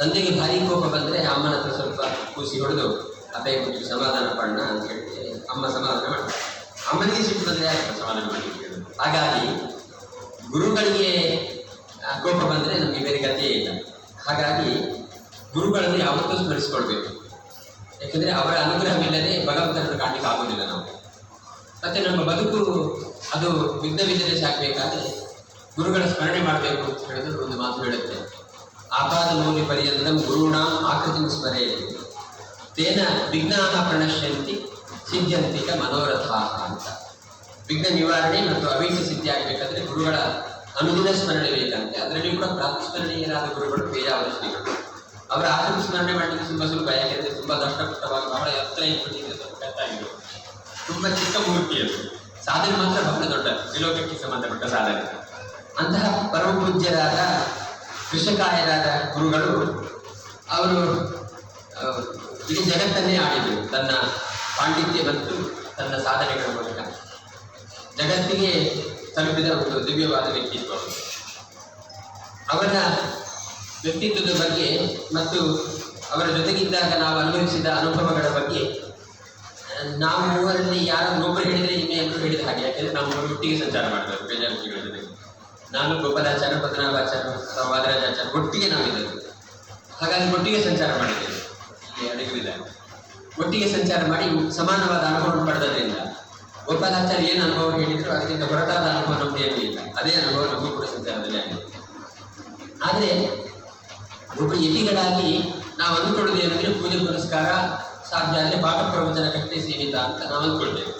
ತಂದೆಗೆ ಭಾರಿ ಕೋಪ ಬಂದರೆ ಅಮ್ಮನ ಹತ್ರ ಸ್ವಲ್ಪ ಕೂಸಿ ಹೊಡೆದು ಅದೇ ಕೂತು ಸಮಾಧಾನ ಪಡೋಣ ಅಂತ ಹೇಳಿ ಅಮ್ಮ ಸಮಾಧಾನ ಮಾಡ್ತಾರೆ. ಅಮ್ಮನಿಗೆ ಸಿಟ್ಟು ಬಂದರೆ ಸಮಾಧಾನ ಮಾಡಿ ಹಾಗಾಗಿ ಗುರುಗಳಿಗೆ ಕೋಪ ಬಂದರೆ ನಮಗೆ ಬೇರೆ ಗತಿಯೇ ಇಲ್ಲ. ಹಾಗಾಗಿ ಗುರುಗಳನ್ನು ಯಾವತ್ತೂ ಸ್ಮರಿಸಿಕೊಳ್ಬೇಕು. ಯಾಕೆಂದರೆ ಅವರ ಅನುಗ್ರಹವಿಲ್ಲದೆ ಭಗವಂತನನ್ನು ಕಾಣಲಿಕ್ಕೆ ಆಗೋದಿಲ್ಲ ನಾವು. ಮತ್ತು ನಮ್ಮ ಬದುಕು, ಅದು ವಿಘ್ನವಿಲ್ಲದೆ ಸಾಕಬೇಕಾದ್ರೆ ಗುರುಗಳ ಸ್ಮರಣೆ ಮಾಡಬೇಕು ಅಂತ ಹೇಳಿದ್ರೆ ಒಂದು ಮಾತು ಹೇಳುತ್ತೆ. ಮೌಲ್ಯ ಪರ್ಯಂತಂ ಗುರುಣಾಂ ಆಕೃತಿ ಸ್ಮರೆ ತೇನ ವಿಘ್ನಾಹ ಪ್ರಣಶ್ಯಂತಿ ಸಿದ್ಧಂತಿಕ ಮನೋರಥ ಅಂತ. ವಿಘ್ನ ನಿವಾರಣೆ ಮತ್ತು ಅವೀಚ ಸಿದ್ಧಿ ಆಗಬೇಕಾದ್ರೆ ಗುರುಗಳ ಅನುದಿನ ಸ್ಮರಣೆ ಬೇಕಂತೆ. ಅದರಲ್ಲಿ ಕೂಡ ಪ್ರಾತಸ್ಮರಣೀಯರಾದ ಗುರುಗಳು ಬೇಯಾವರ ಶ್ರೀಗಳು ಅವರ ಆಕೃತಿ ಸ್ಮರಣೆ ಮಾಡಲಿಕ್ಕೆ ತುಂಬಾ ಸ್ವಲ್ಪ ಯಾಕೆಂದರೆ ತುಂಬಾ ದಷ್ಟಪುಷ್ಟವಾಗಿ ಬಹಳ ಎತ್ತರ ಇಟ್ಬಿಟ್ಟಿದೆ ತುಂಬಾ ಚಿಕ್ಕ ಮೂರ್ತಿ ಅದು. ಸಾಧನೆ ಮಾತ್ರ ಬಹಳ ದೊಡ್ಡ ವಿಲೋಕಕ್ಕೆ ಸಂಬಂಧಪಟ್ಟ ಸಾಧನೆ. ಅಂತಹ ಪರಮ ಪೂಜ್ಯರಾದ ಕೃಷಕಾಯರಾದ ಗುರುಗಳು, ಅವರು ಇಡೀ ಜಗತ್ತನ್ನೇ ಆಡಿದರು ತನ್ನ ಪಾಂಡಿತ್ಯ ಮತ್ತು ತನ್ನ ಸಾಧನೆಗಳ ಮೂಲಕ. ಜಗತ್ತಿಗೆ ತಲುಪಿದ ಒಂದು ದಿವ್ಯವಾದ ವ್ಯಕ್ತಿತ್ವ. ಅವರು. ವ್ಯಕ್ತಿತ್ವದ ಬಗ್ಗೆ ಮತ್ತು ಅವರ ಜೊತೆಗಿದ್ದಾಗ ನಾವು ಅನುಭವಿಸಿದ ಅನುಭವಗಳ ಬಗ್ಗೆ ನಾವು ಮೂವರಲ್ಲಿ ಯಾರು ಒಬ್ಬರು ಹೇಳಿದರೆ ಇನ್ನೇ ಎಲ್ಲರೂ ಹೇಳಿದ ಹಾಗೆ. ಯಾಕೆಂದರೆ ನಾವು ಒಟ್ಟಿಗೆ ಸಂಚಾರ ಮಾಡಬೇಕು ಬೇಜಾರು ನಾನು ಗೋಪಾಲಾಚಾರ್ಯ ಪದ್ಮನಾಭಾಚಾರ್ಯ ವಾದರಾಜಾಚಾರ್ಯ ಒಟ್ಟಿಗೆ ನಾವಿದ್ದೇವೆ. ಹಾಗಾಗಿ ಒಟ್ಟಿಗೆ ಸಂಚಾರ ಮಾಡಿದ್ದೇವೆ. ಅಡಿಗೂ ಇಲ್ಲ. ಒಟ್ಟಿಗೆ ಸಂಚಾರ ಮಾಡಿ ಸಮಾನವಾದ ಅನುಭವ ಪಡೆದದ್ರಿಂದ ಗೋಪಾಲಾಚಾರ್ಯ ಏನು ಅನುಭವ ಹೇಳಿದ್ರು ಅದಕ್ಕಿಂತ ಹೊರತಾದ ಅನುಭವ ನಮ್ಗೆ ಏನೂ ಇಲ್ಲ ಅದೇ ಅನುಭವ ನಮಗೂ ಕೂಡ ಸಂಚಾರದಲ್ಲಿ ಆಗಿದೆ. ಆದರೆ ಒಬ್ಬ ಯತಿಗಳಾಗಿ ನಾವು ಅಂದ್ಕೊಳ್ಳೋದು ಏನಂದ್ರೆ ಪೂಜೆ ಪುರಸ್ಕಾರ ಸಾಧ್ಯ ಆದರೆ ಪಾಠ ಪ್ರವಚನ ಕಟ್ಟೆ ಸೀಮಿತ ಅಂತ ನಾವು ಅಂದ್ಕೊಳ್ತೇವೆ.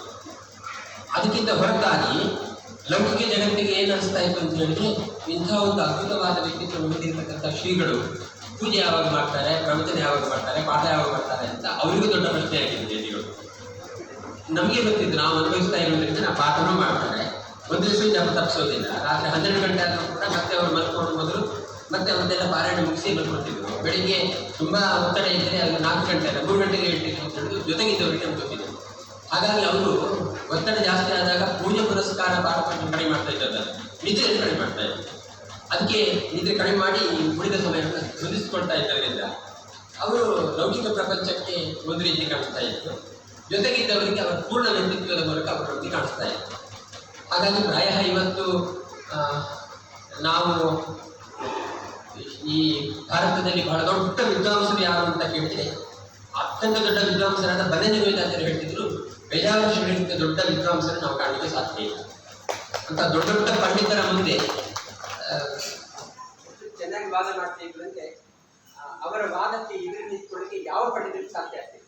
ಅದಕ್ಕಿಂತ ಹೊರತಾಗಿ ಲೌಕಿಕ ಜಗತ್ತಿಗೆ ಏನು ಅನಿಸ್ತಾ ಇತ್ತು ಅಂತ ಹೇಳಿದ್ರೆ, ಇಂಥ ಒಂದು ಅದ್ಭುತವಾದ ವ್ಯಕ್ತಿತ್ವ ಹೊಂದಿರತಕ್ಕಂಥ ಶ್ರೀಗಳು ಪೂಜೆ ಯಾವಾಗ ಮಾಡ್ತಾರೆ, ಪ್ರವಚನ ಯಾವಾಗ ಮಾಡ್ತಾರೆ, ಪಾಠ ಯಾವಾಗ ಮಾಡ್ತಾರೆ ಅಂತ ಅವರಿಗೂ ದೊಡ್ಡ ಪ್ರಶ್ನೆ ಆಗಿದೆ ಯತಿಗಳು ನಮಗೆ ಗೊತ್ತಿದ್ದು ನಾವು ಅನುಭವಿಸ್ತಾ ಇರೋದ್ರಿಂದ ನಾವು ಪಾಠನೂ ಮಾಡ್ತಾರೆ. ಒಂದು ದಿವಸ ಜಪ ತಪ್ಪಿಸೋದಿಲ್ಲ ರಾತ್ರಿ ಹನ್ನೆರಡು ಗಂಟೆ ಆದರೂ ಕೂಡ ಮತ್ತೆ ಅವರು ಮಲ್ಕೊಂಡು ಮೊದಲು ಮತ್ತೆ ಅವನ್ನೆಲ್ಲ ಪಾರಾಯಣ ಮುಗಿಸಿ ಬರ್ಕೊಳ್ತಿದ್ರು ಬೆಳಿಗ್ಗೆ ತುಂಬಾ ಒತ್ತಡ ಇದ್ದರೆ ಅದು ನಾಲ್ಕು ಗಂಟೆ ಅಲ್ಲ ಮೂರು ಗಂಟೆಗೆ ಹೇಳ್ತಿದ್ರು ಅಂತ ಹೇಳಿದ್ರು. ಜೊತೆಗಿದ್ದವರಿಗೆ ನಮ್ಗೆ ಗೊತ್ತಿದೆ ಹಾಗಾಗಿ ಅವರು ಒತ್ತಡ ಜಾಸ್ತಿ ಆದಾಗ ಪೂಜೆ ಪುರಸ್ಕಾರ ಭಾರತವನ್ನು ಕಡಿಮೆ ಮಾಡ್ತಾ ಇದ್ದಾರೆ. ನಿದ್ರೆಯನ್ನು ಕಡಿಮೆ ಮಾಡ್ತಾ ಇದ್ದಾರೆ. ಅದಕ್ಕೆ ನಿದ್ರೆ ಕಡಿಮೆ ಮಾಡಿ ಉಳಿದ ಸಮಯವನ್ನು ಹೊಂದಿಸಿಕೊಳ್ತಾ ಇದ್ದರಿಂದ ಅವರು ಲೌಕಿಕ ಪ್ರಪಂಚಕ್ಕೆ ಒಂದು ರೀತಿ ಕಾಣಿಸ್ತಾ ಇತ್ತು. ಜೊತೆಗಿದ್ದವರಿಗೆ ಅವರ ಪೂರ್ಣ ವ್ಯಕ್ತಿತ್ವದ ಮೂಲಕ ಅವರೊಂದಿಗೆ ಕಾಣಿಸ್ತಾ ಇತ್ತು. ಹಾಗಾಗಿ ಪ್ರಾಯ ಇವತ್ತು ನಾವು ಈ ಭಾರತದಲ್ಲಿ ಬಹಳ ದೊಡ್ಡ ವಿದ್ವಾಂಸರು ಯಾರು ಅಂತ ಕೇಳಿದ್ರೆ ಅತ್ಯಂತ ದೊಡ್ಡ ವಿದ್ವಾಂಸರಾದ ಬನ್ನಿ ಅಂತ ಹೇಳ್ತಿದ್ರು. ಬೇಜಾರು ದೊಡ್ಡ ವಿದ್ವಾಂಸರು ನಾವು ಕಾಣಲಿಕ್ಕೆ ಸಾಧ್ಯ ಇಲ್ಲ. ಅಂತ ದೊಡ್ಡ ದೊಡ್ಡ ಪಂಡಿತರ ಮುಂದೆ ಚೆನ್ನಾಗಿ ವಾದ ಮಾಡ್ತಾ ಅವರ ವಾದಕ್ಕೆ ಎದುರು ನಿಂತ್ಕೊಳ್ಳಿಕ್ಕೆ ಯಾವ ಪಂಡಿತರಿಗೆ ಸಾಧ್ಯ ಆಗ್ತಿದೆ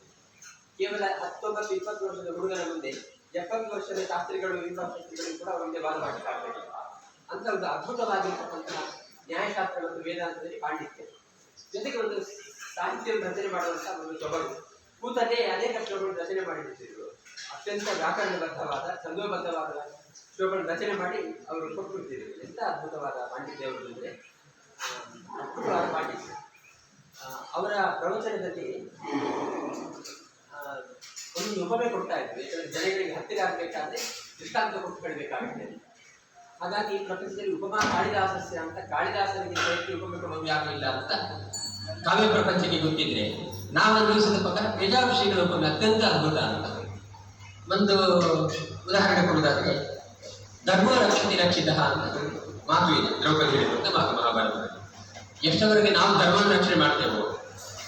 ಕೇವಲ ಹತ್ತೊಂಬತ್ತು ಇಪ್ಪತ್ತು ವರ್ಷದ ಹುಡುಗನ ಮುಂದೆ, ಎಪ್ಪತ್ತು ವರ್ಷದ ಶಾಸ್ತ್ರಿಗಳು ವಿದ್ವಾಂಸಗಳು ಕೂಡ ಅವರಿಗೆ ವಾದ ಮಾಡಲಿಕ್ಕೆ ಅಂತ ಒಂದು ಅದ್ಭುತವಾಗಿರ್ತಕ್ಕಂತಹ ನ್ಯಾಯಶಾಸ್ತ್ರ ಮತ್ತು ವೇದಾಂತದಲ್ಲಿ ಪಾಂಡಿತ್ಯ. ಜೊತೆಗೆ ಒಂದು ಸಾಹಿತ್ಯವನ್ನು ರಚನೆ ಮಾಡುವಂತಹ ಒಂದು ಸೊಬಗು ಕೂತಲ್ಲೇ ಅನೇಕ ಶ್ಲೋಕಗಳನ್ನು ರಚನೆ ಮಾಡಿಬಿಟ್ಟಿದ್ರು ಅತ್ಯಂತ ವ್ಯಾಕರಣಬದ್ಧವಾದ ಛಂದೋಬದ್ಧವಾದ ಶ್ಲೋಕಗಳನ್ನು ರಚನೆ ಮಾಡಿ ಅವರು ಕೊಟ್ಬಿಡ್ತಿದ್ರು. ಎಂಥ ಅದ್ಭುತವಾದ ಪಾಂಡಿತ್ಯ ಅವರು ಅಂದರೆ ಅದ್ಭುತವಾದ ಪಾಂಡಿತ್ಯ. ಅವರ ಪ್ರವಚನದಲ್ಲಿ ಒಂದು ಉಪಮೆ ಕೊಡ್ತಾ ಇದ್ರು. ಯಾಕಂದ್ರೆ ಜನಗಳಿಗೆ ಹತ್ತಿರ ಆಗಬೇಕಾದ್ರೆ ದೃಷ್ಟಾಂತ ಕೊಟ್ಟು ಕಳಬೇಕಾಗುತ್ತೆ. ಹಾಗಾಗಿ ಪ್ರಪಂಚದಲ್ಲಿ ಉಪಮಾ ಕಾಳಿದಾಸಸ್ಯ ಅಂತ ಕಾಳಿದಾಸನಿಗೆ ಹೆಚ್ಚು ಉಪಮೆ ಇಲ್ಲ ಅಂತ ಕಾವ್ಯ ಪ್ರಪಂಚಕ್ಕೆ ಗೊತ್ತಿದ್ರೆ ನಾವು ಅನುಭವಿಸಿದ ಪ್ರಕಾರ ಪ್ರಜಾಭಿಷೇಕದ ಉಪಮೆ ಅತ್ಯಂತ ಅದ್ಭುತ ಅಂತ. ಒಂದು ಉದಾಹರಣೆ ಕೊಡುವುದಾದ್ರೆ ಧರ್ಮ ರಕ್ಷತಿ ರಕ್ಷಿತ ಅಂತ ಮಾತು ಇದೆ, ದ್ರೌಪದಿ ಹೇಳಿದಂತ ಮಾತು ಮಹಾಭಾರತದಲ್ಲಿ. ಎಷ್ಟವರೆಗೆ ನಾವು ಧರ್ಮವನ್ನು ರಕ್ಷಣೆ ಮಾಡ್ತೇವೋ,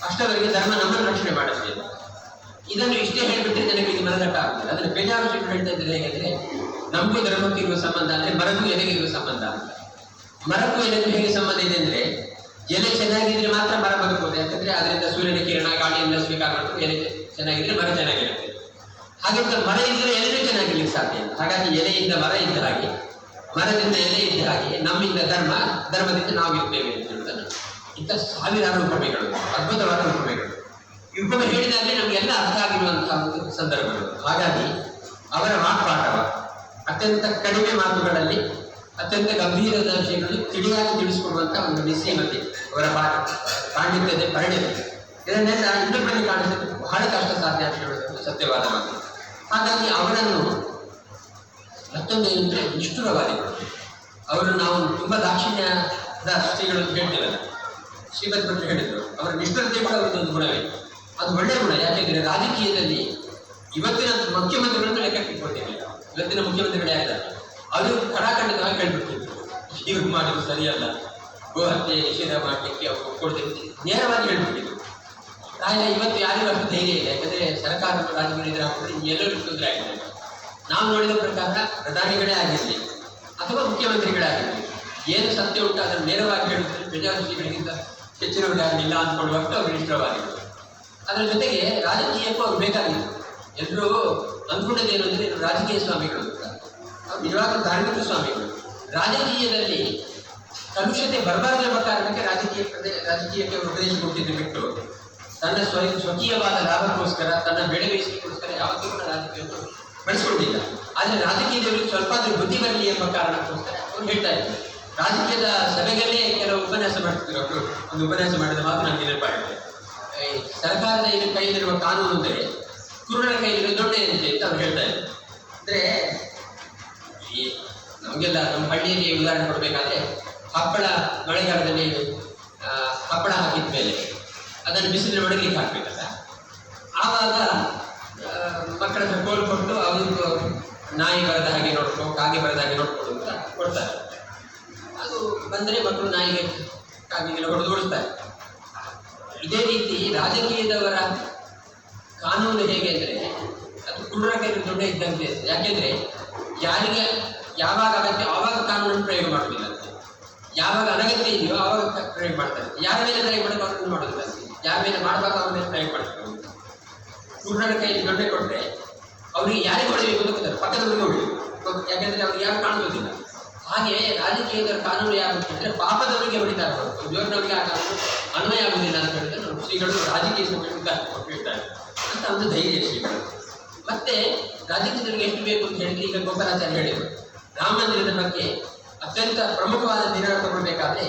ಅಷ್ಟವರೆಗೆ ಧರ್ಮ ನಮ್ಮನ್ನು ರಕ್ಷಣೆ ಮಾಡುತ್ತೆ ಇದನ್ನು ಇಷ್ಟೇ ಹೇಳಿಬಿಟ್ರೆ ನನಗೆ ಇದು ಮನದಟ್ಟ ಆಗ್ತದೆ. ಅದನ್ನು ಬೇಜಾರು ಹೇಳ್ತಾ ಇದ್ದಾರೆ ಹೇಗೆಂದ್ರೆ ನಮಗೂ ಧರ್ಮಕ್ಕೆ ಇರುವ ಸಂಬಂಧ ಅಂದ್ರೆ ಮರಕ್ಕೂ ಎಲೆಗೆ ಇರುವ ಸಂಬಂಧ ಅಂತ ಮರಕ್ಕೂ ಎಲೆಗೂ ಹೇಗೆ ಸಂಬಂಧ ಇದೆ ಅಂದ್ರೆ, ಎಲೆ ಚೆನ್ನಾಗಿದ್ರೆ ಮಾತ್ರ ಮರ ಬರ್ಬೋದು ಯಾಕಂದ್ರೆ ಅದರಿಂದ ಸೂರ್ಯನ ಕಿರಣ ಗಾಳಿಯಿಂದ ಸ್ವೀಕಾರ ಮಾಡ್ಕೊಂಡು ಎಲೆ ಚೆನ್ನಾಗಿದ್ರೆ ಮರ ಚೆನ್ನಾಗಿರುತ್ತೆ. ಹಾಗೆ ಮರ ಇದ್ದರೆ ಎಲೆ ಚೆನ್ನಾಗಿರ್ಲಿಕ್ಕೆ ಸಾಧ್ಯ ಇಲ್ಲ. ಹಾಗಾಗಿ ಎಲೆಯಿಂದ ಮರ ಇದ್ದ ಹಾಗೆ ಮರದಿಂದ ಎಲೆ ಇದ್ದ ನಮ್ಮಿಂದ ಧರ್ಮ, ಧರ್ಮದಿಂದ ನಾವು ಇರ್ತೇವೆ ಅಂತ ಹೇಳ್ತಾರೆ ಇಂಥ ಸಾವಿರಾರು ಉಪಮೆಗಳು ಅದ್ಭುತವಾದ ಉಪಮೆಗಳು ಇಬ್ಬರು ಹೇಳಿದಾಗಲೇ ನಮಗೆಲ್ಲ ಅರ್ಥ ಆಗಿರುವಂತಹ ಒಂದು ಸಂದರ್ಭಗಳು. ಹಾಗಾಗಿ ಅವರ ವಾಕ್ಪಾಠವ ಅತ್ಯಂತ ಕಡಿಮೆ ಮಾತುಗಳಲ್ಲಿ, ಅತ್ಯಂತ ಗಂಭೀರದ ವಿಷಯಗಳು ತಿಳಿಯಾಗಿ ತಿಳಿಸಿಕೊಡುವಂತಹ ಒಂದು ನಿಶ್ಚಯಮತಿ ಅವರ ಪಾಠ, ಪಾಂಡಿತ್ಯತೆ, ಪರಿಣಿತ. ಇದನ್ನೆಲ್ಲ ಇನ್ನೊಬ್ಬರಲ್ಲಿ ಕಾಣಿಸಲು ಬಹಳ ಕಷ್ಟ ಸಾಧ್ಯ ಅಂತ ಹೇಳುವುದು ಸತ್ಯವಾದ ಮಾತು. ಹಾಗಾಗಿ ಅವರನ್ನು ಮತ್ತೊಂದು ಏನಂದರೆ ನಿಷ್ಠುರವಾದಿಗಳು ಅವರು ನಾವು ತುಂಬ ದಾಕ್ಷಿಣ್ಯದ ಶ್ರೀಗಳು ಅಂತ ಹೇಳ್ತೀವಲ್ಲ, ಶ್ರೀಮದ್ ಹೇಳಿದರು. ಅವರ ನಿಷ್ಠುರತೆ ಕೂಡ ಒಂದು ಗುಣವೇ. ಅದು ಒಳ್ಳೆಯ ಗುಣ, ಯಾಕೆಂದರೆ ರಾಜಕೀಯದಲ್ಲಿ ಇವತ್ತಿನ ಮುಖ್ಯಮಂತ್ರಿಗಳನ್ನು ಲೆಕ್ಕಕ್ಕೆ ಇಟ್ಕೊಳ್ತೇವೆ. ಇವತ್ತಿನ ಮುಖ್ಯಮಂತ್ರಿಗಳು ಯಾರಿದ್ದಾರೆ? ಅವರು ಕಡಾಖಂಡಿತವಾಗಿ ಹೇಳ್ಬಿಡ್ತೀವಿ. ಇವ್ರು ಮಾಡೋದು ಸರಿಯಲ್ಲ. ಗೋಹತ್ಯೆ ನಿಷೇಧ ಮಾಡಲಿಕ್ಕೆ ಅವರು ಒಪ್ಕೊಳ್ತೇವೆ ನೇರವಾಗಿ ಹೇಳ್ಬಿಟ್ಟಿದ್ರು ಪ್ರಾಯ ಇವತ್ತು ಯಾರಿಗೂ ಅಷ್ಟು ಧೈರ್ಯ ಇಲ್ಲ. ಯಾಕಂದ್ರೆ ಸರ್ಕಾರ ರಾಜಕೀಯ ಹಾಕಿದ್ರೆ ಎಲ್ಲರಿಗೂ ತೊಂದರೆ ಆಗಿದೆ ನಾವು ನೋಡಿದ ಪ್ರಕಾರ ಪ್ರಧಾನಿಗಳೇ ಆಗಿರಲಿ ಅಥವಾ ಮುಖ್ಯಮಂತ್ರಿಗಳೇ ಆಗಿರಲಿ ಏನು ಸತ್ಯ ಉಂಟು ಅದನ್ನು ನೇರವಾಗಿ ಹೇಳುತ್ತೆ ಪ್ರಜಾಪ್ರತಿಗಳಿಗಿಂತ ಹೆಚ್ಚಿನವರಾಗಲಿಲ್ಲ ಅಂದ್ಕೊಳ್ಳುವಷ್ಟು ಅವರು ಇಷ್ಟವಾಗಿದೆ ಅದರ ಜೊತೆಗೆ ರಾಜಕೀಯಕ್ಕೂ ಅವ್ರು ಬೇಕಾಗಿತ್ತು. ಎಲ್ಲರೂ ಅಂದ್ಕೊಂಡಿದೆ ಏನು ಅಂದರೆ ರಾಜಕೀಯ ಸ್ವಾಮಿಗಳು ಅಂತ. ಅವ್ರು ನಿಜವಾದ ಧಾರ್ಮಿಕ ಸ್ವಾಮಿಗಳು. ರಾಜಕೀಯದಲ್ಲಿ ಕಲುಷತೆ ಬರಬಾರದು ಎಂಬ ಕಾರಣಕ್ಕೆ ರಾಜಕೀಯ ಪ್ರದೇಶ ರಾಜಕೀಯಕ್ಕೆ ಅವರು ಉಪದೇಶ ಕೊಟ್ಟಿದ್ದು ಬಿಟ್ಟು ತನ್ನ ಸ್ವಯಂ ಸ್ವಕೀಯವಾದ ಲಾಭಕ್ಕೋಸ್ಕರ, ತನ್ನ ಬೆಳೆ ಬೇಯಿಸಲಿಕ್ಕೋಸ್ಕರ ಯಾವತ್ತೂ ಕೂಡ ರಾಜಕೀಯವನ್ನು ಬಳಸಿಕೊಂಡಿಲ್ಲ ಆದರೆ ರಾಜಕೀಯದವರಿಗೆ ಸ್ವಲ್ಪ ಆದರೂ ಬುದ್ಧಿ ಬರಲಿ ಎಂಬ ಕಾರಣಕ್ಕೋಸ್ಕರ ಅವ್ರು ಹೇಳ್ತಾ ಇದ್ದಾರೆ. ರಾಜಕೀಯದ ಸಭೆಗಳಲ್ಲೇ ಕೆಲವು ಉಪನ್ಯಾಸ ಮಾಡ್ತಿದ್ರು ಅವರು. ಒಂದು ಉಪನ್ಯಾಸ ಮಾಡಿದ ಮಾತು ನನಗೆ ನೆನಪಾಗಿದೆ. ಸರ್ಕಾರದ ಇದು ಕೈಯಲ್ಲಿರುವ ಕಾನೂನು ಅಂದರೆ ಕುರುಡರ ಕೈಯಲ್ಲಿರುವ ದೊಡ್ಡ ಏನಿದೆ ಅಂತ ಅವ್ರು ಹೇಳ್ತಾ ಇದ್ದಾರೆ ಅಂದ್ರೆ ನಮಗೆಲ್ಲ ನಮ್ಮ ಹಳ್ಳಿಯಲ್ಲಿ ಉದಾಹರಣೆ ಕೊಡಬೇಕಾದ್ರೆ, ಹಪ್ಪಳ ಮಳೆಗಾಲದಲ್ಲಿ ಹಪ್ಪಳ ಹಾಕಿದ ಮೇಲೆ ಅದನ್ನು ಬಿಸಿಲು ಒಡಗಲಿಕ್ಕೆ ಹಾಕಬೇಕಲ್ಲ. ಆವಾಗ ಮಕ್ಕಳನ್ನು ಕೊಟ್ಟು ಅವರು ನಾಯಿ ಬರದ ಹಾಗೆ ನೋಡ್ಕೊ ಕಾಗೆ ಬರದ ಹಾಗೆ ನೋಡ್ಕೊಡು ಅಂತ ಕೊಡ್ತಾರೆ. ಅದು ಬಂದರೆ ಮಕ್ಕಳು ನಾಯಿಗೆ ಕಾಗೆಗೆಲ್ಲ ಹೊಡೆದು ಓಡಿಸ್ತಾರೆ. ಇದೇ ರೀತಿ ರಾಜಕೀಯದವರ ಕಾನೂನು ಹೇಗೆ ಅಂದರೆ, ಅದು ಕುಡ್ರಕ್ಕೆ ದೊಡ್ಡ ಇದ್ದಂತೆ ಯಾಕೆಂದರೆ, ಯಾರಿಗೆ ಯಾವಾಗ ಅಗತ್ಯ, ಆವಾಗ ಕಾನೂನನ್ನು ಪ್ರಯೋಗ ಮಾಡೋದಿಲ್ಲ ಯಾವಾಗ ಅನಗತ್ಯ ಇದೆಯೋ ಆವಾಗ ಪ್ರಯೋಗ ಮಾಡ್ತಾರೆ. ಯಾರ ಮೇಲೆ ಪ್ರಯೋಗ ಮಾಡೋದು ಕಾನೂನು ಮಾಡೋದಿಲ್ಲ ಮೇಲೆ ಮಾಡಬೇಕು ಅವ್ರ ಮೇಲೆ ಪ್ರಯೋಗ ಮಾಡ್ತಾರೆ ಕುರುಡರ ಕೈಯಲ್ಲಿ ದೊಡ್ಡ ಕೊಟ್ಟರೆ ಅವರಿಗೆ ಯಾರಿಗೆ ಹೊಡೆಯಬೇಕು ಅಂತ ಪಕ್ಕದವ್ರಿಗೆ ಪಕ್ಕದವರಿಗೆ ಹೊಡೆಯಬೇಕು ಯಾಕೆಂದ್ರೆ ಅವ್ರಿಗೆ ಯಾರು ಕಾಣಿಸೋದಿಲ್ಲ ಹಾಗೆ ರಾಜಕೀಯದ ಕಾನೂನು ಯಾರು ಅಂತಂದ್ರೆ ಪಾಪದವರಿಗೆ ಹೊಡಿತಾರೆ ದೇವರವರಿಗೆ ಆ ಕಾನೂನು ಅನ್ವಯ ಆಗುವುದಿಲ್ಲ ಅಂತ ಹೇಳಿದ್ರೆ ನಮ್ಮ ಶ್ರೀಗಳು ರಾಜಕೀಯ ಸಮಿತಿಗೆ ಅಂತ ಒಂದು ಧೈರ್ಯ ಶ್ರೀಗಳು. ಮತ್ತೆ ರಾಜಕೀಯದವರಿಗೆ ಎಷ್ಟು ಬೇಕು ಅಂತ ಹೇಳಿದ್ರೆ ಈಗ ಗೋಪಾಲಾಚಾರ್ಯ ಹೇಳಿದರು. ರಾಮ ಮಂದಿರದ ಬಗ್ಗೆ ಅತ್ಯಂತ ಪ್ರಮುಖವಾದ ನಿರ್ಣಯ ತಗೊಳ್ಬೇಕಾದ್ರೆ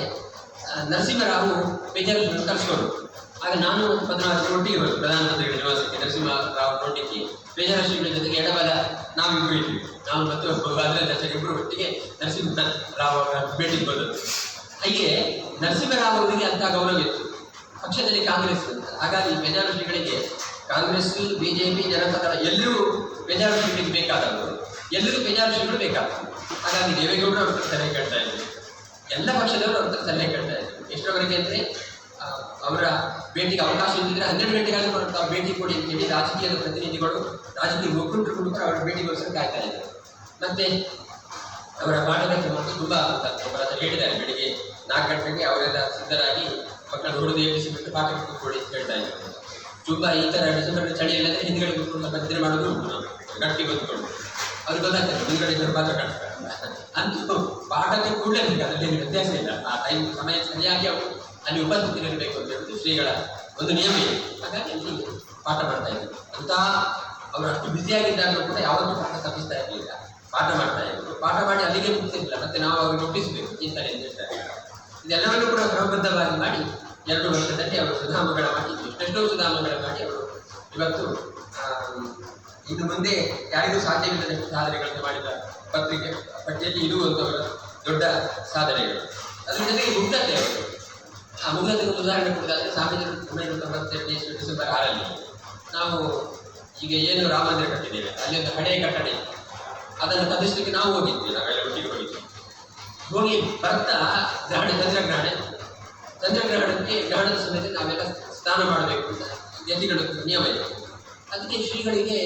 ನರಸಿಂಹರಾವು ಬೇಜಾರು ಕರೆಸ್ಕೊಂಡು ಆಗ ನಾನು ಪದ್ಮನಾಭ ಒಟ್ಟಿಗೆ ಹೋದ್ರು ಪ್ರಧಾನಮಂತ್ರಿಗಳ ನಿವಾಸಕ್ಕೆ ನರಸಿಂಹರಾವ್ ನೋಡ್ಲಿಕ್ಕೆ ಬೇಜಾರ ಶ್ರೀಗಳ ಜೊತೆಗೆ ಎಡಬಲ ನಾವು ಇದ್ವಿ. ನಾವು ಮತ್ತು ಭದ್ರಾಚಾರ್ಯ ಇಬ್ಬರು ಒಟ್ಟಿಗೆ ನರಸಿಂಹರಾವ್ ಅವರ ಭೇಟಿಗೆ ಬಂದದ್ದು. ಹಾಗೆ ನರಸಿಂಹರಾವ್ ಅವರಿಗೆ ಅಂತ ಗೌರವ ಇತ್ತು. ಪಕ್ಷದಲ್ಲಿ ಕಾಂಗ್ರೆಸ್ ಹಾಗಾಗಿ ಬೇಜಾರು ಶ್ರೀಗಳಿಗೆ ಕಾಂಗ್ರೆಸ್, ಬಿಜೆಪಿ ಜನತಾದಳ ಎಲ್ಲರೂ ಬೇಜಾರು ಶ್ರೀಗಳಿಗೆ ಬೇಕಾದವರು. ಎಲ್ಲರೂ ಬೇಜಾರು ಬೇಕಾದ ಹಾಗಾಗಿ ದೇವೇಗೌಡರು ಅವ್ರ ಸಲಹೆ ಕೇಳ್ತಾ ಇದ್ರು ಎಲ್ಲ ಪಕ್ಷದವರು ಅವ್ರ ಸಲಹೆ ಕೇಳ್ತಾ ಇದ್ರು ಎಷ್ಟರವರೆಗೆ ಅಂದರೆ ಅವರ ಭೇಟಿಗೆ ಅವಕಾಶ ಇದ್ದಿದ್ರೆ ಹನ್ನೆರಡು ಗಂಟೆಗಾದ್ರೂ ಬರುತ್ತೆ ಭೇಟಿ ಕೊಡಿ ಅಂತ ಹೇಳಿ ರಾಜಕೀಯದ ಪ್ರತಿನಿಧಿಗಳು, ರಾಜಕೀಯ ಮುಖಂಡರು ಕೂಡ ಅವರ ಭೇಟಿಗೋಸ್ಕರ ಕಾಯ್ತಾ ಇದ್ದಾರೆ. ಮತ್ತೆ ಅವರ ಪಾಠಕ್ಕೆ ಮತ್ತು ತುಂಬ ಒಬ್ಬರಾದ ಹೇಳಿದ್ದಾರೆ ಬೆಳಿಗ್ಗೆ ನಾಲ್ಕು ಗಂಟೆಗೆ ಅವರೆಲ್ಲ ಸಿದ್ಧರಾಗಿ ಮಕ್ಕಳ ಹೊಡೆದು ಎಬ್ಬಿಸಿಬಿಟ್ಟು ಪಾಠ ಕೊಡಿ ಅಂತ ಹೇಳ್ತಾ ಇದ್ದಾರೆ. ತುಂಬ ಈ ಥರ ಡಿಸೆಂಬರ್ ಚಳಿಯಲ್ಲದೆ ಹಿಂದ್ಗಡೆ ಸ್ವಲ್ಪ ನಿದ್ರೆ ಮಾಡೋದು ಉಂಟು ನಾವು ಗಟ್ಟಿ ಬಂದುಕೊಂಡು ಅವ್ರು ಗೊತ್ತಾಗ್ತದೆ, ಹಿಂದ್ಗಡೆ ಇದ್ದವ್ರು ಪಾಠ ಕಾಣಿಸ್ತಾರೆ. ಅಂತೂ ಪಾಠಕ್ಕೆ ಕೂಡಲೇ ಅದರಲ್ಲಿ ವ್ಯತ್ಯಾಸ ಇಲ್ಲ. ಆ ಟೈಮ್ ಸಮಯ ಸರಿಯಾಗಿ ಅವರು ಅಲ್ಲಿ ಉಪಸ್ಥಿತಿರಬೇಕು ಅಂತ ಹೇಳಿದ್ರು ಶ್ರೀಗಳ ಒಂದು ನಿಯಮ ಇದೆ. ಹಾಗಾಗಿ ಅಲ್ಲಿ ಪಾಠ ಮಾಡ್ತಾ ಇದ್ರು. ಅಂತ ಅವರು ಅಷ್ಟು ಬ್ಯುಸಿಯಾಗಿದ್ದಾಗಲೂ ಕೂಡ ಯಾವತ್ತೂ ಪಾಠ ತಪ್ಪಿಸ್ತಾ ಇರಲಿಲ್ಲ. ಪಾಠ ಮಾಡ್ತಾ ಇದ್ರು. ಪಾಠ ಮಾಡಿ ಅಲ್ಲಿಗೆ ಮುಗಿಸಿಲ್ಲ ಮತ್ತೆ ನಾವು ಅವ್ರಿಗೆ ಒಪ್ಪಿಸಬೇಕು ಚಿಂತನೆ ಅಂತ ಹೇಳ್ತಾರೆ ಇದೆಲ್ಲವನ್ನೂ ಕೂಡ ಕ್ರಮಬದ್ಧವಾಗಿ ಮಾಡಿ ಎರಡು ವರ್ಷದಲ್ಲಿ ಅವರು ಸುಧಾಮಗಳ ಮಾಡಿ, ಎಷ್ಟೆಷ್ಟೋ ಸುಧಾಮಗಳ ಮಾಡಿ ಅವರು ಇವತ್ತು ಇನ್ನು ಮುಂದೆ ಯಾರಿಗೂ ಸಾಧ್ಯವಿಲ್ಲದ ಸಾಧನೆಗಳನ್ನು ಮಾಡಿದ ಪತ್ರಿಕೆ ಪಟ್ಟಿಯಲ್ಲಿ ಇದು ಒಂದು ದೊಡ್ಡ ಸಾಧನೆಗಳು. ಅದರ ಜೊತೆಗೆ ಮುಗ್ಧತೆ ಅವರು. ಆ ಒಂದು ಉದಾಹರಣೆ ಕೊಡೋದಾದ್ರೆ ಸಾವಿರದ ಒಂಬೈನೂರ ತೊಂಬತ್ತೆರಡನೇ ಇಸ್ವಿ ಡಿಸೆಂಬರ್ ಆರಲ್ಲಿ ನಾವು ಈಗ ಏನು ರಾಮ ಮಂದಿರ ಕಟ್ಟಿದ್ದೇವೆ, ಅಲ್ಲಿ ಒಂದು ಹಳೆಯ ಕಟ್ಟಡ ಇತ್ತು. ಅದನ್ನು ತಪ್ಪಿಸಲಿಕ್ಕೆ ನಾವು ಹೋಗಿದ್ವಿ, ನಾವೆಲ್ಲ ಒಟ್ಟಿಗೆ ಹೋಗಿದ್ವಿ ಹೋಗಿ ಬರ್ತಾ ಗ್ರಹಣ, ಚಂದ್ರಗ್ರಹಣ. ಚಂದ್ರಗ್ರಹಣಕ್ಕೆ ಗ್ರಹಣದ ಸಮಯದಲ್ಲಿ ನಾವೆಲ್ಲ ಸ್ನಾನ ಮಾಡಬೇಕು ಅಂತ ಎಲ್ಲಿಗಳು ನಿಯಮ ಇದೆ. ಅದಕ್ಕೆ ಶ್ರೀಗಳಿಗೆ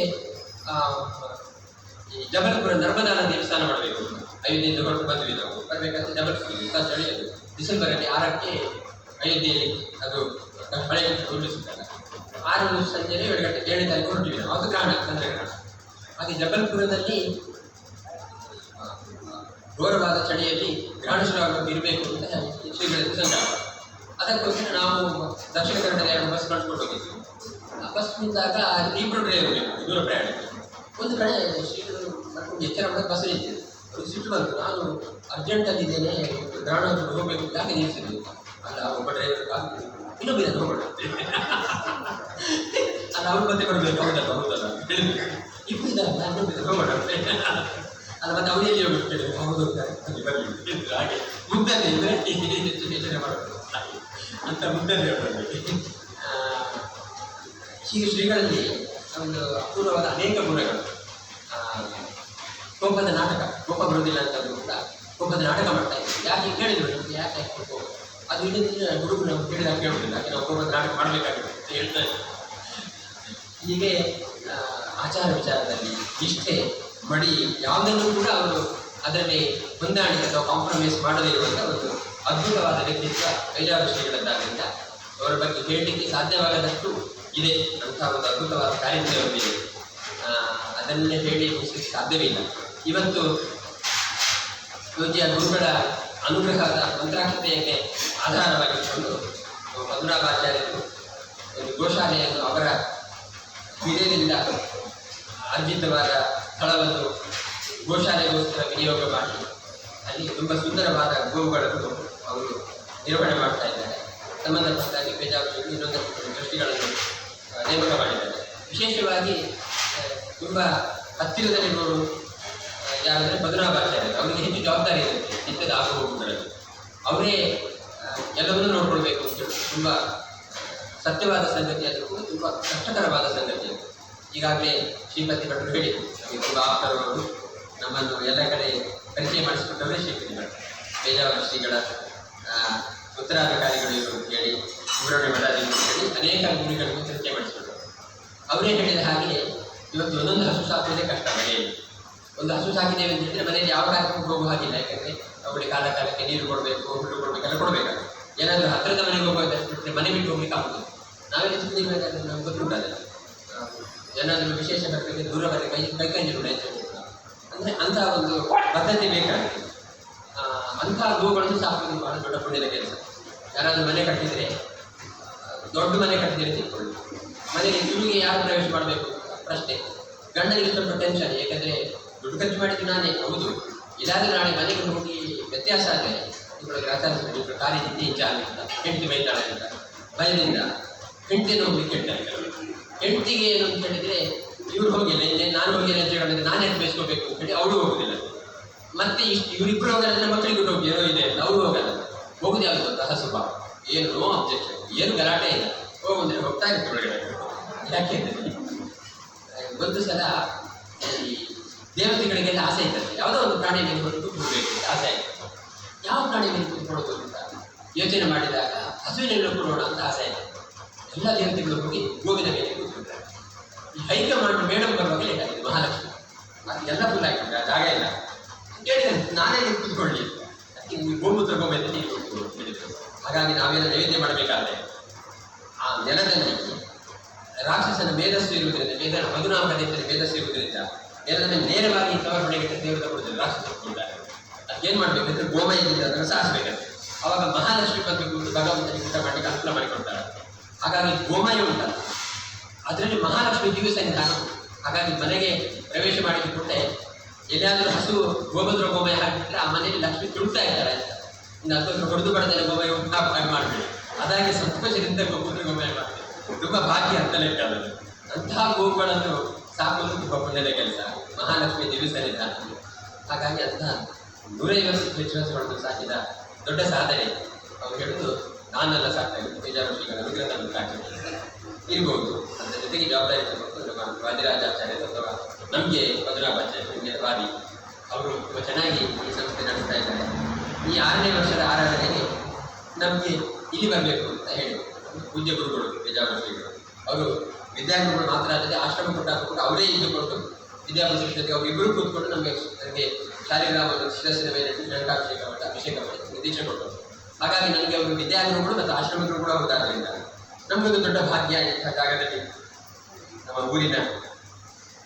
ಜಬಲ್ಪುರ ನರ್ಮದಾ ನದಿಯಲ್ಲಿ ಸ್ನಾನ ಮಾಡಬೇಕು. ಅಯೋಧ್ಯೆಯಿಂದ ಹೊರಟು ಬಂದ್ವಿ ನಾವು. ಬರಬೇಕಂತ ಜಬಲ್ಪುರ ಅದು. ಡಿಸೆಂಬರಲ್ಲಿ ಆರಕ್ಕೆ ಅಯೋಧ್ಯೆಯಲ್ಲಿ ಅದು ಹಳೆ ಉರುಳಿಸುತ್ತಲ್ಲ ಆರು ಸಂಜೆ ಏಳು ಗಂಟೆ ಏಳು ತಾರೀಕು ಹೊರಟಿವಿ ಅದು ಕಾರಣ ಚಂದ್ರಗ್ರಹಣ ಹಾಗೆ ಜಬಲ್ಪುರದಲ್ಲಿ ಆ, ಘೋರವಾದ ಚಳಿಯಲ್ಲಿ ಗ್ರಹಣಶಿರಾಗ ಇರಬೇಕು ಅಂತ ಶ್ರೀಗಳಿಗೆ ಸಂಜಾರ ಅದಕ್ಕೋಸ್ಕರ ನಾವು ದಕ್ಷಿಣ ಕನ್ನಡದ ಎರಡು ಬಸ್ ಕಳ್ಕೊಂಡು ಹೋಗಿದ್ವಿ. ಬಸ್ ನಿಂತಾಗ ಇಬ್ಬರು ಡ್ರೈವರ್ ಬೇಕು ದೂರ ಪ್ರಯಾಣ ಒಂದು ಕಡೆ ಶ್ರೀಗಳು ಎಚ್ಚರ ಮಾಡಿ ಬಸ್ ನಿಂತಿದೆ. ಒಂದು ಸಿಟ್ಟು ಬಂತು. ನಾನು ಅರ್ಜೆಂಟಲ್ಲಿದ್ದೇನೆ ಗ್ರಾಣ ಹೋಗಬೇಕು ಯಾಕೆ ನಿಲ್ಲಿಸಿದ್ರು ಅಲ್ಲ ಒಬ್ಬ ಡ್ರೈವರ್ ಇನ್ನೊಬ್ಬ ಅಲ್ಲ ಅವ್ರು ಮತ್ತೆ ಬರಬೇಕು ಹೌದಲ್ಲ ಹೌದಲ್ಲ ಹೇಳಿದ್ರು ಇಬ್ಬರು ಇದ್ದಾರೆ ನಾನು ಇನ್ನೊಬ್ಬ ಅಲ್ಲ ಮತ್ತೆ ಅವ್ರು ಎಲ್ಲಿ ಹೋಗ್ಬೇಕು ಹೌದು ಅಲ್ಲಿ ಬರಲಿ ಹಾಗೆ. ಮುದ್ದನೆ ಇದ್ರೆ ಯೋಚನೆ ಮಾಡಬೇಕು ಅಂತ ಮುದ್ದನೆ ಹೇಳಬೇಕು ಶ್ರೀ ಶ್ರೀಗಳಲ್ಲಿ ಒಂದು ಅಪೂರ್ವವಾದ ಅನೇಕ ಗುಣಗಳು. ಕೋಪದ ನಾಟಕ. ಕೋಪ ಬರುವುದಿಲ್ಲ ಅಂತ ಕೂಡ ಕೋಪದ ನಾಟಕ ಮಾಡ್ತಾ ಇದ್ದೀವಿ. ಯಾಕೆ? ಕೇಳಿದ್ರು ಯಾಕೆ? ಕೋಪ ಅದು ಇಲ್ಲದಿದ್ರೆ ಹುಡುಗರು ನಾವು ಕೇಳಿದಾಗ ಕೇಳುವುದಿಲ್ಲ ಯಾಕೆ ನಾವು ಕೋಪದ ನಾಟಕ ಮಾಡಬೇಕಾಗುತ್ತೆ ಅಂತ ಹೇಳ್ತಾರೆ ಹೀಗೆ ಆಚಾರ ವಿಚಾರದಲ್ಲಿ ಇಷ್ಟೇ ಮಡಿ ಯಾವುದನ್ನು ಕೂಡ ಅವರು ಅದರಲ್ಲಿ ಹೊಂದಾಣಿಕೆ ಅಥವಾ ಕಾಂಪ್ರಮೈಸ್ ಮಾಡದೇ ಇರುವಂಥ ಒಂದು ಅದ್ಭುತವಾದ ವ್ಯಕ್ತಿತ್ವ ಕೈಲಾರ ಶ್ರೀಗಳದ್ದಾದ್ರಿಂದ ಅವರ ಬಗ್ಗೆ ಹೇಳಲಿಕ್ಕೆ ಸಾಧ್ಯವಾಗದಷ್ಟು ಇದೆ. ಅಂತಹ ಒಂದು ಅದ್ಭುತವಾದ ಕಾರ್ಯಕ್ರಮವಿದೆ ಅದನ್ನೇ ಹೇಳಿ ಮುಗಿಸಲಿಕ್ಕೆ ಸಾಧ್ಯವಿಲ್ಲ ಇವತ್ತು ಪೂಜ್ಯ ಗುರುಗಳ ಅನುಗ್ರಹದ ಮಂತ್ರಾಕ್ಷತೆಯಕ್ಕೆ ಆಧಾರವಾಗಿಟ್ಟುಕೊಂಡು ಮಧುರಾಭಾಚಾರ್ಯರು ಒಂದು ಗೋಶಾಲೆಯನ್ನು ಅವರ ಹಿರಿಯರಿಂದ ಅರ್ಜಿತವಾದ ಸ್ಥಳವನ್ನು ಗೋಶಾಲೆಗೋಸ್ಕರ ವಿನಿಯೋಗ ಮಾಡಿ ಅಲ್ಲಿ ತುಂಬ ಸುಂದರವಾದ ಗೋವುಗಳನ್ನು ಅವರು ನಿರ್ವಹಣೆ ಮಾಡ್ತಾ ಇದ್ದಾರೆ ಸಂಬಂಧಪಟ್ಟಾಗಿ ಬೇಜಾವರಿಗೆ ಇನ್ನೊಂದಷ್ಟು ದೃಷ್ಟಿಗಳನ್ನು ನೇಮಕ ಮಾಡಿದ್ದಾರೆ ವಿಶೇಷವಾಗಿ ತುಂಬ ಹತ್ತಿರದಲ್ಲಿರುವವರು ಯಾರಂದರೆ ಮಧುರಾಭಾಚಾರ್ಯರು ಅವರಿಗೆ ಹೆಚ್ಚು ಜವಾಬ್ದಾರಿ ಇರುತ್ತೆ ನಿತ್ಯದ ಆಗು ಹೋಗುವುದರಲ್ಲಿ ಅವರೇ ಎಲ್ಲವನ್ನೂ ನೋಡ್ಕೊಳ್ಬೇಕು ಅಂತೇಳಿ ತುಂಬ ಸತ್ಯವಾದ ಸಂಗತಿ ಅದು ಕೂಡ ತುಂಬ ಕಷ್ಟಕರವಾದ ಸಂಗತಿ ಅದು ಈಗಾಗಲೇ ಶ್ರೀಪತಿ ಭಟ್ರು ಹೇಳಿ ನಮಗೆ ತುಂಬ ಆಪ್ತರವರು ನಮ್ಮನ್ನು ಎಲ್ಲ ಕಡೆ ಪರಿಚಯ ಮಾಡಿಸಿಕೊಟ್ಟವರೇ ಶ್ರೀಪತಿ ಭಟ್ರು. ಬೇಜಾವರ ಶ್ರೀಗಳ ಉತ್ತರಾಧಿಕಾರಿಗಳು ಇವರು ಹೇಳಿ ಸುಬ್ರಹ್ಮಣ್ಯ ಅಂತ ಹೇಳಿ ಅನೇಕ ಗುರಿಗಳನ್ನು ಪರಿಚಯ ಮಾಡಿಸಿಕೊಟ್ಟರು. ಅವರೇ ಹೇಳಿದ ಹಾಗೆ ಇವತ್ತು ಒಂದೊಂದು ಹಸು ಸಾಕೋದೇ ಕಷ್ಟ ಮನೆಯಲ್ಲಿ. ಒಂದು ಹಸು ಸಾಕಿದ್ದೇವೆ ಅಂತ ಹೇಳಿದ್ರೆ ಮನೆಯಲ್ಲಿ ಯಾವ ಕಾರ್ಯಕ್ರಮಕ್ಕೆ ಹೋಗುವ ಹಾಗಿಲ್ಲ, ಯಾಕಂದರೆ ಅವುಗಳಿಗೆ ಕಾಲ ಕಾಲಕ್ಕೆ ನೀರು ಕೊಡಬೇಕು ಹುಲ್ಲು ಕೊಡಬೇಕೆಲ್ಲ ಕೊಡಬೇಕಾಗುತ್ತೆ ಏನಾದರೂ ಹತ್ತಿರದ ಮನೆಗೆ ಹೋಗೋದಷ್ಟು ಮನೆ ಬಿಟ್ಟು ಹೋಗ್ಲಿಕ್ಕೆ ಆಗುದಿಲ್ಲ. ನಾವೇ ಚಿಕ್ಕದಿರ್ಬೇಕಾದ್ರೆ ನಮ್ಗೆ ಅದನ್ನು ಏನಾದರೂ ವಿಶೇಷ ಮಕ್ಕಳಿಗೆ ದೂರ ಬರೀ ಕೈ ಕೈಕಂಜಿ ಕೂಡ ಹೆಚ್ಚು ಅಂದರೆ ಅಂತಹ ಒಂದು ಪದ್ಧತಿ ಬೇಕಾಗಿದೆ. ಅಂತಹ ಗೋಗಳನ್ನು ಸಾಕೋದು ಬಹಳ ದೊಡ್ಡ ಪುಣ್ಯದ ಕೆಲಸ. ಯಾರಾದರೂ ಮನೆ ಕಟ್ಟಿದರೆ, ದೊಡ್ಡ ಮನೆ ಕಟ್ಟಿದರೆ ತಿಳ್ಕೊಳ್ಳಿ. ಮನೆಗೆ ಇವರಿಗೆ ಯಾರು ಪ್ರವೇಶ ಮಾಡಬೇಕು? ಪ್ರಶ್ನೆ. ಗಂಡನಿಗೆ ಸ್ವಲ್ಪ ಟೆನ್ಷನ್ ಏಕೆಂದರೆ ದುಡ್ಡು ಖರ್ಚು ಮಾಡಿದ್ದು ನಾನೇ, ಹೌದು. ಇಲ್ಲಾಂದ್ರೆ ನಾಳೆ ಮನೆಗೆ ಹೋಗಿ ವ್ಯತ್ಯಾಸ ಆದರೆ ಇವಳು ಆಚಾರ ಇವಳು ಇಂಚಾರ್ಜ್ ಅಂತ. ಹೆಂಡತಿ ಬೈತಾಳೆ ಅಂತ. ಭಯದಿಂದ ಹೆಂಡತಿ ಹೋಗ್ಲಿಕ್ಕೆ ಕೆಟ್ಟ ಹೆಂಡತಿಗೆ ಏನು ಅಂತ ಹೇಳಿದ್ರೆ, ಇವ್ರು ಹೋಗಿಲ್ಲ, ಇಲ್ಲೇ ನಾನು ಹೋಗಿಲ್ಲ ಅಂತ ಹೇಳಿದ್ರೆ ನಾನು ಎಷ್ಟು ಬೇಸ್ಕೋಬೇಕು ಅಂತ ಹೇಳಿ ಅವಳು ಹೋಗುದಿಲ್ಲ. ಮತ್ತೆ ಇಷ್ಟು ಇವರಿಬ್ಬರು ಹೋಗಲ್ಲ ಮಕ್ಕಳಿಗೆ ಹೋಗಿ ಏನೋ ಇದೆ ಅಂತ ಅವರು ಹೋಗಲ್ಲ. ಹೋಗುದು ಯಾವುದು ಅಂತ ಹಸುಬ ಏನು ನೋ ಅಬ್ಜೆಕ್ಷನ್ ಏನು ಗಲಾಟೆ ಇಲ್ಲ. ಹೋಗಂದ್ರೆ ಹೋಗ್ತಾ ಇರ್ತಾರೆ ಯಾಕೆ? ಒಂದು ಸಲ ಈ ದೇವತೆಗಳಿಗೆಲ್ಲ ಆಸೆ ಇರ್ತದೆ. ಯಾವುದೋ ಒಂದು ಪ್ರಾಣಿ ಕೂತ್ಕೊಳ್ಬೇಕು ಅಂತ ಆಸೆ ಇದೆ ಯಾವ ಪ್ರಾಣಿ ಮೇಲೆ ಕೂತ್ಕೊಳ್ಳೋದು ಅಂತ ಯೋಚನೆ ಮಾಡಿದಾಗ ಹಸುವಿನೆಲ್ಲ ಕೂಡೋಣ ಅಂತ ಆಸೆ ಇದೆ ಎಲ್ಲ ದೇವತೆಗಳು ಹೋಗಿ ಗೋವಿನ ಮೇಲೆ ಕೂತ್ಕೊಂಡ್ರೆ. ಈ ಹೈಕಮಾಂಡ್ ಮೇಡಮ್ ಬರುವಾಗ ಲೇಟಾಗಿದೆ ಮಹಾಲಕ್ಷ್ಮಿ. ಎಲ್ಲ ಫುಲ್ ಆಗಿದೆ ಜಾಗ ಇಲ್ಲ. ಕೇಳಿದೆ ನಾನೇ ಇಲ್ಲಿ ಕೂತ್ಕೊಳ್ಳಿ. ಅದಕ್ಕೆ ನೀವು ಗೋಮೂತ್ರ ಗೋಮೇಲೆ ನೀವು ಹೇಳಿದ್ರು. ಹಾಗಾಗಿ ನಾವೆಲ್ಲ ನೈವೇದ್ಯ ಮಾಡಬೇಕಾದ್ರೆ, ಆ ನೆಲದಲ್ಲಿ ರಾಕ್ಷಸನ ಮೇಧಸ್ಸು ಇರುವುದರಿಂದ ವೇದ ಮಧುನಾಮಕದಿಂದ ಮೇಧಸ್ಸು ಇರುವುದರಿಂದ ಮೇಲೆ ನೇರವಾಗಿ ಮನೆಗೆ ದೇವರ ರಾಕ್ಷಸ ಮಾಡಬೇಕು? ಅದಕ್ಕೇನು ಮಾಡಬೇಕಂದ್ರೆ ಗೋಮಯದಿಂದ ಅದನ್ನು ಸಾರಿಸಬೇಕಂತೆ ಅವಾಗ ಮಹಾಲಕ್ಷ್ಮಿ ಬಗ್ಗೆ ಭಗವಂತನಿಗೆ ಊಟ ಮಾಡಲಿಕ್ಕೆ ಅನುಕೂಲ ಮಾಡಿಕೊಡ್ತಾರೆ ಹಾಗಾಗಿ ಗೋಮಯ ಉಂಟಲ್ಲ. ಅದರಲ್ಲಿ ಮಹಾಲಕ್ಷ್ಮಿ ದಿವಸ ನಿಧಾನ. ಹಾಗಾಗಿ ಮನೆಗೆ ಪ್ರವೇಶ ಮಾಡಿದ ಕೂಡಲೇ ಎಲ್ಲಿಯಾದರೂ ಹಸು ಗೋಮೂತ್ರ ಗೋಮಯ ಹಾಕಿದ್ರೆ ಆ ಮನೆಯಲ್ಲಿ ಲಕ್ಷ್ಮಿ ತುಳ್ತಾ ಇದ್ದಾರೆ ಅಂತ ಇನ್ನು ಅದನ್ನು ಹೊಡೆದು ಬಡದಲ್ಲಿ ಗೋಮಯ ಉಂಟು ಮಾಡಬೇಡಿ ಅದಾಗಿ ಸಂತೋಷದಿಂದ ಗೋಮೂತ್ರ ಗೋಮಯ ಮಾಡಬೇಕು. ತುಂಬ ಭಾಗ್ಯ ಅಂತಲೇ ಅದನ್ನು ಅಂತಹ ಗೋವುಗಳನ್ನು ತುಂಬ ಪುಣ್ಯದ ಕೆಲಸ ಮಹಾಲಕ್ಷ್ಮಿ ದೇವಿ ಸನ್ನಿಧಾನ ಹಾಗಾಗಿ ಅಂತಹ ನೂರೈವತ್ತು ಹೆಚ್ಚು ಹಸುಗಳನ್ನು ಸಾಕಿದ ದೊಡ್ಡ ಸಾಧನೆ. ಅವ್ರು ಹೇಳುದು ನಾನೆಲ್ಲ ಸಾಕ್ತಾ ಇದ್ದು ಬೇಜಾರು ಶ್ರೀಗಳ ವಿಗ್ರಹವನ್ನು ಇರ್ಬೋದು. ಅದರ ಜೊತೆಗೆ ಜವಾಬ್ದಾರಿ ತಗೊಂಡು ನಮ್ಮ ವಾದಿರಾಜಾಚಾರ್ಯ ಅಥವಾ ನಮಗೆ ಮಧುರಾಭಾಚಾರ್ಯರು ಹಿಂದೆ ವಾದಿ, ಅವರು ತುಂಬ ಚೆನ್ನಾಗಿ ಈ ಸಂಸ್ಥೆ ನಡೆಸ್ತಾ ಇದ್ದಾರೆ. ಈ ಆರನೇ ವರ್ಷದ ಆರಾಧನೆಗೆ ನಮಗೆ ಇಲ್ಲಿ ಬರಬೇಕು ಅಂತ ಹೇಳಿ. ಪೂಜ್ಯ ಗುರುಗಳು, ಬೇಜಾರು ಅವರು ವಿದ್ಯಾರ್ಥಿಗಳು ಮಾತ್ರ ಅಲ್ಲದೆ ಆಶ್ರಮ ಕೊಟ್ಟಾಗ ಕೂಡ ಅವರೇ ಇದ್ದುಕೊಂಡು ವಿದ್ಯಾಭ್ಯಾಸ ಜೊತೆ ಅವರು ಇಬ್ಬರು ಕೂತ್ಕೊಂಡು ನಮಗೆ ನನಗೆ ಶಾಲಿಗ್ರಾಮದ ಶಿರಸ್ಸಿನ ಮೇಲೆ ಮಾಡಿ ಅಭಿಷೇಕ ಮಾಡಿ ದೀಕ್ಷೆ ಕೊಟ್ಟರು ಹಾಗಾಗಿ ನನಗೆ ಅವರು ವಿದ್ಯಾರ್ಥಿಗಳು ಮತ್ತು ಆಶ್ರಮಗಳು ಕೂಡ ಹೋದಾದ್ರಿಂದ ನಮಗೊಂದು ದೊಡ್ಡ ಭಾಗ್ಯ ಇಂಥ ಜಾಗದಲ್ಲಿ, ನಮ್ಮ ಊರಿನ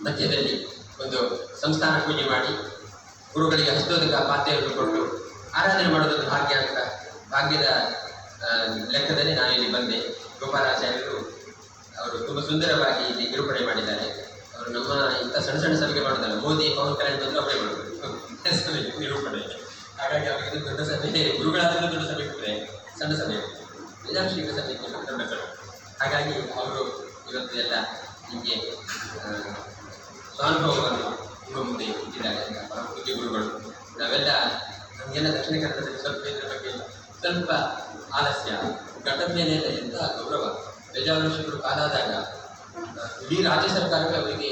ಮಧ್ಯದಲ್ಲಿ ಒಂದು ಸಂಸ್ಥಾನ ಪೂಜೆ ಮಾಡಿ ಗುರುಗಳಿಗೆ ಹಸ್ತೋದಕ ಪಾತ್ರೆಯನ್ನು ಕೊಟ್ಟು ಆರಾಧನೆ ಮಾಡೋದೊಂದು ಭಾಗ್ಯ ಅಂತ ಭಾಗ್ಯದ ಲೆಕ್ಕದಲ್ಲಿ ನಾನು ಇಲ್ಲಿ ಬಂದೆ ಗೋಪಾಲಾಚಾರ್ಯರು. ಅವರು ತುಂಬ ಸುಂದರವಾಗಿ ಇಲ್ಲಿ ನಿರೂಪಣೆ ಮಾಡಿದ್ದಾರೆ. ಅವರು ನಮ್ಮ ಇಂಥ ಸಣ್ಣ ಸಣ್ಣ ಸಭೆಗೆ ಮಾಡೋದಲ್ಲ, ಮೋದಿ, ಪವನ್ ಕಲ್ಯಾಣ್ ಬಂದು ಅವರೇ ಸಭೆಗೆ ನಿರೂಪಣೆ. ಹಾಗಾಗಿ ಅವರಿಗೆ ದೊಡ್ಡ ಸಭೆ. ಗುರುಗಳಾದ್ರೂ ದೊಡ್ಡ ಸಭೆ ಸಣ್ಣ ಸಭೆ. ವೇದಾಂಶಿಕ ಸಭೆ ದೊಡ್ಡ ಸಭೆ. ಹಾಗಾಗಿ ಅವರು ಇವತ್ತು ಎಲ್ಲ ನಿಮಗೆ ಸ್ವಾನುಭವವನ್ನು ನಿಮ್ಮ ಮುಂದೆ ಇಟ್ಟಿದ್ದಾರೆ ಪೂಜ್ಯ ಗುರುಗಳು. ನಾವೆಲ್ಲ ನಮಗೆಲ್ಲ ದಕ್ಷಿಣ ಕನ್ನಡದಲ್ಲಿ ಸ್ವಲ್ಪ ಇದ್ರ ಬಗ್ಗೆ ಸ್ವಲ್ಪ ಆಲಸ್ಯ. ಘಟದ ಮೇಲೆ ಗೌರವ. ಬೇಜಾವೃಷಿಗಳು ಕಾಲಾದಾಗ ಇಡೀ ರಾಜ್ಯ ಸರ್ಕಾರಕ್ಕೆ ಅವರಿಗೆ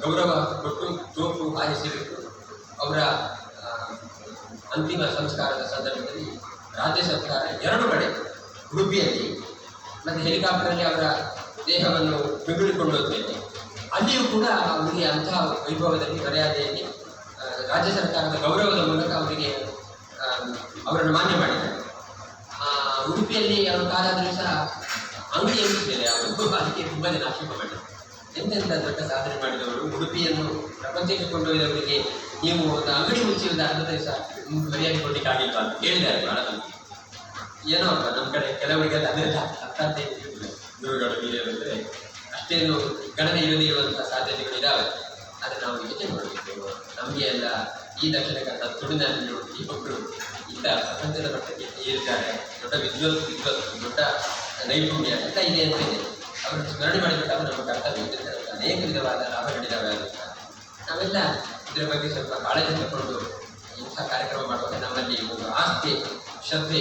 ಗೌರವ ಕೊಟ್ಟು ತೋಪು ಹಾರಿಸಿಬಿಟ್ಟು ಅವರ ಅಂತಿಮ ಸಂಸ್ಕಾರದ ಸಂದರ್ಭದಲ್ಲಿ ರಾಜ್ಯ ಸರ್ಕಾರ ಎರಡು ಕಡೆ ಉಡುಪಿಯಲ್ಲಿ ಮತ್ತು ಹೆಲಿಕಾಪ್ಟರಲ್ಲಿ ಅವರ ದೇಹವನ್ನು ಬಿಗುಳಿಕೊಂಡು ಹೋಗ್ತೇನೆ ಅಲ್ಲಿಯೂ ಕೂಡ ಅವರಿಗೆ ಅಂತಹ ವೈಭವದಲ್ಲಿ ಮರ್ಯಾದೆಯಲ್ಲಿ ರಾಜ್ಯ ಸರ್ಕಾರದ ಗೌರವದ ಮೂಲಕ ಅವರಿಗೆ ಅವರನ್ನು ಮಾನ್ಯ ಮಾಡಿದ್ದಾರೆ. ಉಡುಪಿಯಲ್ಲಿ ಅವರು ಕಾಲಾದರೂ ಸಹ ಅಂಗಡಿ ಮೇಲೆ ಅವರು ಅದಕ್ಕೆ ತುಂಬಾ ಜನ ಆಕ್ಷೇಪ ಮಾಡಿದ್ದಾರೆ ಎಂತೆಂಥ ದೊಡ್ಡ ಸಾಧನೆ ಮಾಡಿದವರು ಉಡುಪಿಯನ್ನು ಪ್ರಪಂಚಕ್ಕೆ ಕೊಂಡೊಯ್ದವರಿಗೆ ನೀವು ಒಂದು ಅಂಗಡಿ ಮುಚ್ಚಿರುವುದು ಅರ್ಧ ದಿವಸ ಮರ್ಯಾದೆ ಕೊಡಲಿಕ್ಕಾಗಿಲ್ಲ ಅಂತ ಹೇಳಿದ್ದಾರೆ ಬಹಳ ಮಂದಿ. ಏನೋ ಅಂತ ನಮ್ಮ ಕಡೆ ಕೆಲವರಿಗೆಲ್ಲ ಅದೆಲ್ಲ ಅರ್ಥ ಅಂತ ಇರ್ತಿರ್ಲಿಲ್ಲ. ಗುರುಗಳು ಅಷ್ಟೇನು ಗಣನೆ ಇಳಿದಿರುವಂತಹ ಸಾಧ್ಯತೆಗಳು ಇದಾವೆ. ಆದರೆ ನಾವು ಯೋಚನೆ ಮಾಡಬೇಕು ನಮಗೆ ಎಲ್ಲ ಈ ದಕ್ಷಿಣ ಕನ್ನಡ ತುಳುನಾಡಿನ ಮಕ್ಕಳು ಇಂಥ ಪ್ರಪಂಚದ ಮಟ್ಟಕ್ಕೆ ಏರಿದ್ದಾರೆ. ದೊಡ್ಡ ವಿದ್ವತ್ ವಿದ್ವತ್ ದೊಡ್ಡ ನೈಪುಣ್ಯ ಎಲ್ಲ ಇದೆ ಅಂತ ಇದೆ ಅವರನ್ನು ಸ್ಮರಣೆ ಮಾಡಿಬಿಟ್ಟಾಗ ನಮ್ಮ ಕರ್ತವ್ಯ ಅನೇಕ ವಿಧವಾದ ಲಾಭಗಳಿದ್ದಾವೆ ಅಂತ ನಾವೆಲ್ಲ ಇದರ ಬಗ್ಗೆ ಸ್ವಲ್ಪ ಕಾಳಜಿ ತಗೊಂಡು ಇಂಥ ಕಾರ್ಯಕ್ರಮ ಮಾಡುವಾಗ ನಮ್ಮಲ್ಲಿ ಒಂದು ಆಸ್ತಿ ಶ್ರದ್ಧೆ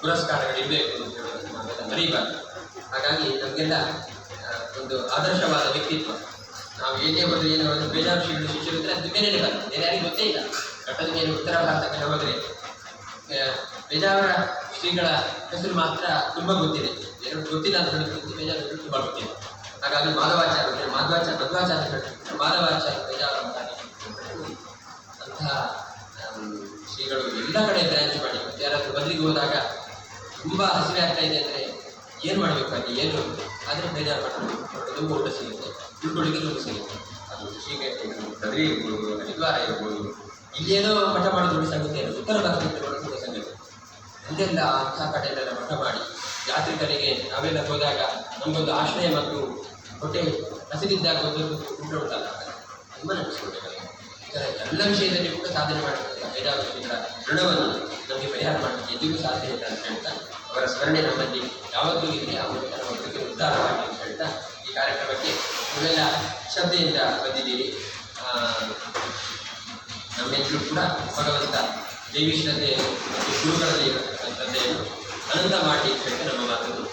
ಪುರಸ್ಕಾರಗಳು ಇರಬೇಕು ಅಂತ ಹೇಳೋದನ್ನು ನಾವೆಲ್ಲ ಮರೀಬಾರ್ದು ಹಾಗಾಗಿ ನಮಗೆಲ್ಲ ಒಂದು ಆದರ್ಶವಾದ ವ್ಯಕ್ತಿತ್ವ ನಾವು ಏನೇ ಒಂದು ಏನು ಒಂದು ಬೇಜಾಂಶಿಗಳು ಶಿಕ್ಷಣ ಇದ್ದರೆ ಅದು ಬೇರೆ ಬೇರೆ ಯಾರಿಗೂ ಗೊತ್ತೇ ಇಲ್ಲ ಘಟನೆಗೆ ಉತ್ತರ ಭಾರತಕ್ಕೆ ಹೋದರೆ ಬೇಜಾವರ ಶ್ರೀಗಳ ಹೆಸರು ಮಾತ್ರ ತುಂಬ ಗೊತ್ತಿದೆ. ಎರಡು ಗೊತ್ತಿಲ್ಲ ಅಂತ ಹೇಳಿದ್ರೆ ಬೇಜಾರು ಶ್ರೀಗಳು ತುಂಬ ಗೊತ್ತಿದೆ. ಹಾಗಾಗಿ ಮಾಧವಾಚಾರ್ಯ ಮಾಧವಾಚಾರ್ಯ ಮಧ್ವಾಚಾರ್ಯ ಮಾಧವಾಚಾರ್ಯ ಅಂತ ಮಠ ಅಂತಹ ಶ್ರೀಗಳು ಎಲ್ಲ ಕಡೆ ಬ್ರಾಂಚ್ ಮಾಡಿ. ಮತ್ತೆ ಯಾರಾದ್ರೂ ಬದಲಿಗೆ ಹೋದಾಗ ತುಂಬ ಹಸಿವೆ ಆಗ್ತಾ ಇದೆ ಅಂದರೆ ಏನು ಮಾಡಬೇಕು ಅಲ್ಲಿ ಏನು? ಆದರೆ ಬೇಜಾರು ಮಾಡಬೇಕು ತುಂಬ ಊಟ ಸಿಗುತ್ತೆ. ಉಳ್ಕೊಳ್ಳಿಕ್ಕೆ ದುಡ್ಡು ಸಿಗುತ್ತೆ. ಅದು ಇರ್ಬೋದು ಕದ್ರಿ ಇರ್ಬೋದು ಹರಿದ್ವಾರ ಇರ್ಬೋದು. ಇಲ್ಲೇನೋ ಮಠ ಮಾಡೋದು ಸಾಗುತ್ತೆ ಸಂಗತಿ ಉತ್ತರ ಭಾರತದಲ್ಲಿ ಅಲ್ಲೆಲ್ಲ ಅಂಥ ಕಡೆಯಲ್ಲೆಲ್ಲ ಮಠ ಮಾಡಿ ಯಾತ್ರಿಕರಿಗೆ ನಾವೆಲ್ಲ ಹೋದಾಗ ನಮಗೊಂದು ಆಶ್ರಯ ಮತ್ತು ಹೊಟ್ಟೆ ಹಸಿರಿದ್ದಾಗ ಒಂದು ಊಟ ಉಂಟಲ್ಲ. ತುಂಬ ಎಲ್ಲ ವಿಷಯದಲ್ಲಿ ಕೂಡ ಸಾಧನೆ ಮಾಡಬೇಕು ವಿಷಯಗಳ ಋಣವನ್ನು ನಮಗೆ ಪರಿಹಾರ ಮಾಡಲಿಕ್ಕೆ ಎಂದಿಗೂ ಸಾಧ್ಯ ಇಲ್ಲ ಅಂತ ಹೇಳ್ತಾ, ಅವರ ಸ್ಮರಣೆ ನಮ್ಮಲ್ಲಿ ಯಾವತ್ತೂ ಇರಲಿ ಅವರು ಉದ್ದಾರ ಮಾಡಿ ಅಂತ ಹೇಳ್ತಾ, ಈ ಕಾರ್ಯಕ್ರಮಕ್ಕೆ ನೀವೆಲ್ಲ ಶ್ರದ್ಧೆಯಿಂದ ಬಂದಿದ್ದೀರಿ. ನಮ್ಮೆಲ್ಲರೂ ಕೂಡ ಭಗವಂತ ದೇವಿ ಶ್ರದ್ಧೆಯನ್ನು ಮತ್ತು ಗುರುಗಳಲ್ಲಿ ಇರತಕ್ಕಂಥ ಶ್ರದ್ಧೆಯನ್ನು ಅನಂತ ಮಾಡಿ ಹೇಳ್ತಾ ನಮ್ಮ ಮಾತನ್ನು